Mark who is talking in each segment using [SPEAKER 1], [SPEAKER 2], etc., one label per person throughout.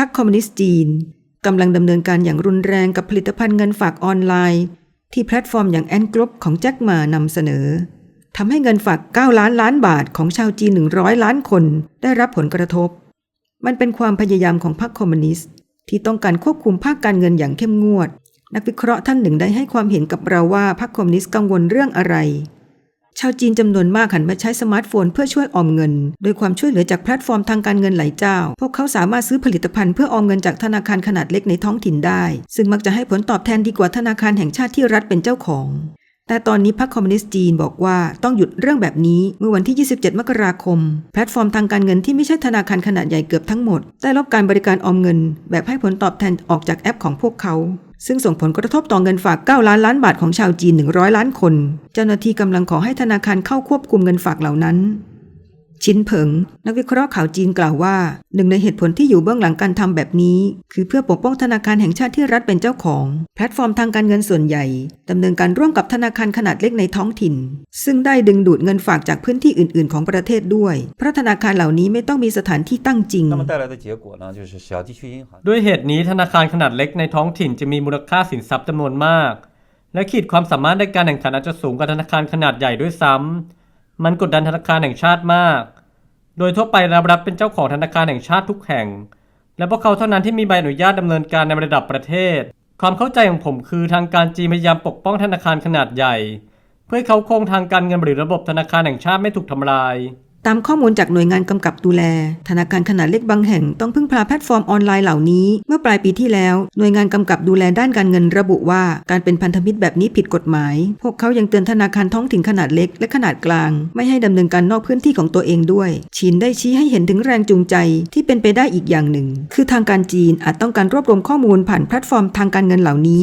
[SPEAKER 1] รรคคอมมิวนิสต์จีนกำลังดำเนินการอย่างรุนแรงกับผลิตภัณฑ์เงินฝากออนไลน์ ที่แพลตฟอร์มอย่างแอนกรุ๊ปของแจ็คหมานำเสนอทำให้เงินฝาก 9 ล้านล้านบาทของชาวจีน 100 ล้านคนได้รับผลกระทบ มันเป็นความพยายามของพรรคคอมมิวนิสต์ ที่ต้องการควบคุมภาคการเงินอย่างเข้มงวด นักวิเคราะห์ท่านหนึ่งได้ให้ความเห็นกับเราว่าพรรคคอมมิวนิสต์กังวลเรื่องอะไร ชาวจีนจำนวนมากหันมาใช้สมาร์ทโฟนเพื่อช่วยออมเงิน โดยความช่วยเหลือจากแพลตฟอร์มทางการเงินหลายเจ้า พวกเขาสามารถซื้อผลิตภัณฑ์เพื่อออมเงินจากธนาคารขนาดเล็กในท้องถิ่นได้ ซึ่งมักจะให้ผลตอบแทนดีกว่าธนาคารแห่งชาติที่รัฐเป็นเจ้าของแต่ตอนนี้พรรคคอมมิวนิสต์จีนบอกว่าต้องหยุดเรื่องแบบนี้เมื่อวันที่ 27 มกราคม แพลตฟอร์มทางการเงินที่ไม่ใช่ธนาคารขนาดใหญ่เกือบทั้งหมด ได้ลบการบริการออมเงิน แบบให้ผลตอบแทนออกจากแอปของพวกเขา ซึ่งส่งผลกระทบต่อเงินฝาก 9 ล้านล้านบาทของชาวจีน 100 ล้านคน เจ้าหน้าที่กำลังขอให้ธนาคารเข้าควบคุมเงินฝากเหล่านั้น ชินเผิง นักวิเคราะห์ข่าวจีนกล่าวว่า หนึ่งในเหตุผลที่อยู่เบื้องหลังการทำแบบนี้ คือเพื่อปกป้องธนาคารแห่งชาติที่รัฐเป็นเจ้าของ แพลตฟอร์มทางการเงินส่วนใหญ่ ดำเนินการร่วมกับธนาคารขนาดเล็กในท้องถิ่น ซึ่งได้ดึงดูดเงินฝากจากพื้นที่อื่น ๆ ของประเทศด้วยเพราะธนาคารเหล่านี้ไม่ต้องมีสถานที่ตั้งจริง
[SPEAKER 2] ด้วยเหตุนี้ธนาคารขนาดเล็กในท้องถิ่นจะมีมูลค่าสินทรัพย์จำนวนมาก และขีดความสามารถในการแข่งขันอาจจะสูงกว่าธนาคารขนาดใหญ่ด้วยซ้ำมันกดดันธนาคารแห่งชาติมาก โดยทั่วไปรับรัฐเป็นเจ้าของธนาคารแห่งชาติทุกแห่ง และพวกเขาเท่านั้นที่มีใบอนุญาตดำเนินการในระดับประเทศ ความเข้าใจของผมคือทางการจีนพยายามปกป้องธนาคารขนาดใหญ่ เพื่อให้เขาคงทางการเงินหรือระบบธนาคารแห่งชาติไม่ถูกทำลาย
[SPEAKER 1] ตามข้อมูลจากหน่วยงานกำกับดูแล ธนาคารขนาดเล็กบางแห่งต้องพึ่งพาแพลตฟอร์มออนไลน์เหล่านี้ เมื่อปลายปีที่แล้ว หน่วยงานกำกับดูแลด้านการเงินระบุว่า การเป็นพันธมิตรแบบนี้ผิดกฎหมาย พวกเขายังเตือนธนาคารท้องถิ่นขนาดเล็กและขนาดกลาง ไม่ให้ดำเนินการนอกพื้นที่ของตัวเองด้วยชินได้ชี้ให้เห็นถึงแรงจูงใจที่เป็นไปได้อีกอย่างหนึ่ง คือทางการจีนอาจต้องการรวบรวมข้อมูลผ่านแพลตฟอร์มทางการเงินเหล่านี้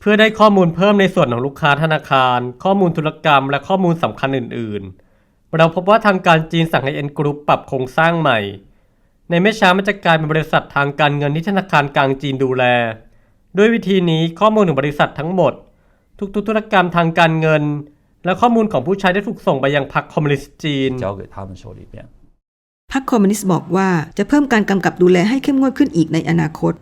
[SPEAKER 2] เพื่อได้ข้อมูลเพิ่มในส่วนของลูกค้าธนาคาร ข้อมูลธุรกรรม และข้อมูลสำคัญอื่น ๆ เราพบว่าทางการจีนสั่งให้เอ็นกรุปปรับโครงสร้างใหม่ ในไม่ช้ามันจะกลายเป็นบริษัททางการเงินที่ธนาคารกลางจีนดูแล ด้วยวิธีนี้ข้อมูลของบริษัททั้งหมด ทุกๆธุรกรรมทางการเงิน และข้อมูลของผู้ใช้ได้ถูกส่งไปยังพรรคคอมมิวนิสต์จีน
[SPEAKER 1] พรรคคอมมิวนิสต์บอกว่าจะเพิ่มการกำกับดูแลให้เข้มงวดขึ้นอีกในอนาคต